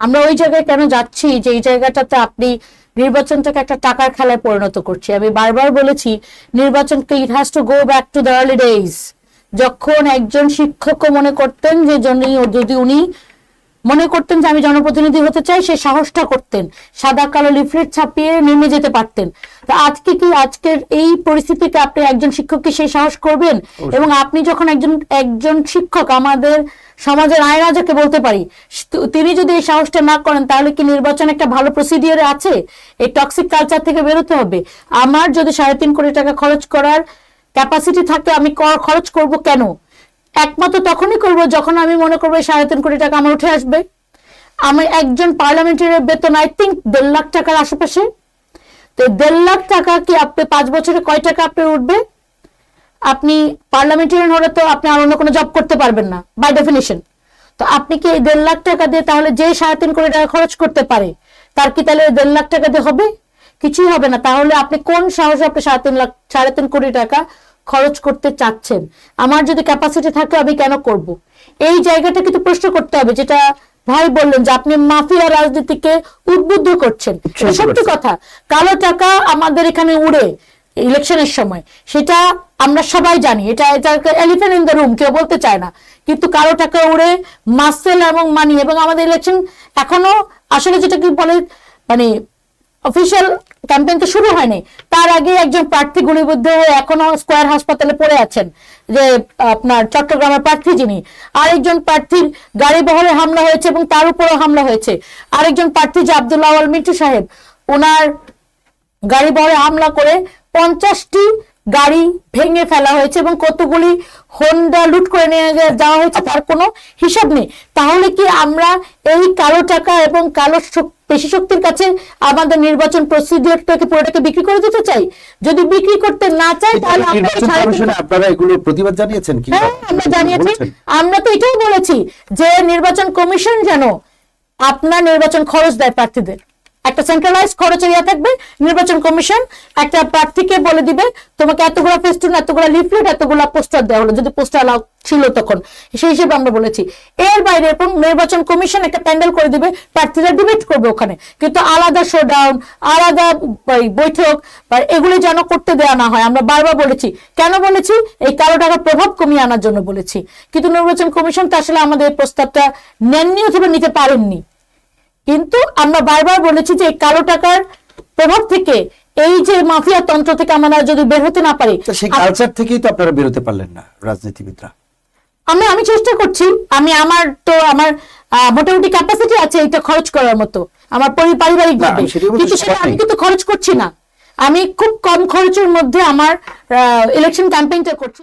আমরা ওই জায়গায় কেন যাচ্ছি? যে এই জায়গাটাতে আপনি নির্বাচনটাকে একটা টাকার খেলায় পরিণত করছি। আমি বারবার বলেছি, নির্বাচনকে it has to go back to the early days যখন একজন শিক্ষকও মনে করতেন যে যদি উনি মনে করতেন যে আমি জনপ্রতিনিধি হতে চাই সে সাহসটা করতেন। সাদা কালো লিফলেট ছাপিয়ে নেমে যেতে পারতেন। তা আজকে কি আজকের এই পরিস্থিতিতে আপনি একজন শিক্ষককে সেই সাহস করবেন? এবং আপনি যখন একজন একজন শিক্ষক আমাদের সমাজের আয়না যাকে বলতে পারি তিনি যদি এই সাহসটা না করেন তাহলে কি নির্বাচন একটা ভালো প্রসিডিওরে আছে? এই টক্সিক কালচার থেকে বেরোতে হবে। আমার যদি সাড়ে তিন কোটি টাকা খরচ করার ক্যাপাসিটি থাকে আমি খরচ করব কেন? একমাত্র তখনই করব যখন আমি মনে করব সাড়ে তিন কোটি টাকা আমার উঠে আসবে। আমি একজন পার্লামেন্টারির বেতন আই থিঙ্ক দেড় লাখ টাকার আশেপাশে। তো দেড় লাখ টাকা কি আপনি পাঁচ বছরে কয় টাকা আপনার উঠবে? আপনি পার্লামেন্টারিয়ান হলে তো আপনি আর অন্য কোনো জব করতে পারবেন না বাই ডেফিনেশন তো আপনি কি এই দেড় লাখ টাকা দিয়ে তাহলে যে সাড়ে তিন কোটি টাকা খরচ করতে পারে, তার কি তাহলে দেড় লাখ টাকা দিয়ে হবে? কিছুই হবে না। তাহলে আপনি কোন সাহসে আপনি সাড়ে তিন লাখ, সাড়ে তিন কোটি টাকা খরচ করতে চাচ্ছেন। আমার যদি ক্যাপাসিটি থাকে আমি কেন করব? এই জায়গাটা কিন্তু প্রশ্ন করতে হবে যেটা ভাই বললেন যে আপনি মাফিয়া রাজনীতিকে উদ্বুদ্ধ করছেন। এটা সত্যি কথা কালো টাকা আমাদের এখানে উড়ে ইলেকশনের সময় সেটা আমরা সবাই জানি। এটা এলিফেন্ট ইন দ্য রুম কেউ বলতে চায় না। কিন্তু কারও টাকা উড়ে মাসেল এবং মানি এবং আমাদের ইলেকশন এখনও আসলে যেটা কি বলে মানে অফিসিয়াল ক্যাম্পেইন তো শুরু হয়নি। তার আগে একজন প্রার্থী গুলিবিদ্ধ হয়ে এখনও স্কোয়ার হাসপাতালে পড়ে আছেন, যে, আপনার চট্টগ্রামের প্রার্থী যিনি। আরেকজন প্রার্থীর গাড়ি বহরে হামলা হয়েছে এবং তার উপরও হামলা হয়েছে। আরেকজন প্রার্থী যে আবদুল্লাহ মিন্টু সাহেব, ওনার গাড়ি বহরে হামলা করে পঞ্চাশটি গাড়ি ভেঙে ফেলা হয়েছে এবং কতগুলি হোন্ডা লুট করে নিয়ে যাওয়া হয়েছে তার কোনো হিসাব নেই। তাহলে কি আমরা এই কালো টাকা এবং কালো পেশি শক্তির কাছে আমাদের নির্বাচন প্রসিডিওরটাকে পুরোটাকে বিক্রি করে দিতে চাই? যদি বিক্রি করতে না চাই তাহলে আপনারা এগুলো প্রতিবাদ জানিয়েছেন কি হ্যাঁ আমরা জানিয়েছি? আমরা তো এটাও বলেছি যে নির্বাচন কমিশন যেন আপনার নির্বাচন খরচ দেয় প্রার্থীদের। একটা সেন্ট্রালাইজ খরচ ইয়া থাকবে, নির্বাচন কমিশন একটা প্রার্থীকে বলে দিবে, তোমাকে এতগুলো ফেস্টুন এতগুলো লিফলেট এতগুলো পোস্টার দেওয়া হলো, যদি পোস্টার অ্যালাউ ছিল তখন। সেই হিসেবে আমরা বলেছি। এর বাইরে এবং নির্বাচন কমিশন একটা প্যান্ডেল করে দিবে, প্রার্থীরা ডিবেট করবে ওখানে। কিন্তু আলাদা শোডাউন আলাদা বৈঠক এগুলো যেন করতে দেওয়া না হয়। আমরা বারবার বলেছি। কেন বলেছি? এই কালো টাকার প্রভাব কমিয়ে আনার জন্য বলেছি। কিন্তু নির্বাচন কমিশন তো আসলে আমাদের প্রস্তাবটা নেননি অথবা নিতে পারেননি। কিন্তু আমরা বারবার বলেছি যে কালো টাকার প্রভাব থেকে এই যে মাফিয়া তন্ত্র থেকে আমরা যদি বের হতে না পারি সেই কালচার থেকেই তো আপনারা বেরোতে পারলেন না রাজনীতিবিদরা। আমি আমি চেষ্টা করছি আমি আমার তো আমার মোটামুটি ক্যাপাসিটি আছে এটা খরচ করার মতো আমার পারিবারিক ভাবে কিন্তু সেটা আমি কিন্তু খরচ করছি না। আমি খুব কম খরচের মধ্যে আমার ইলেকশন ক্যাম্পেইনটা করছি।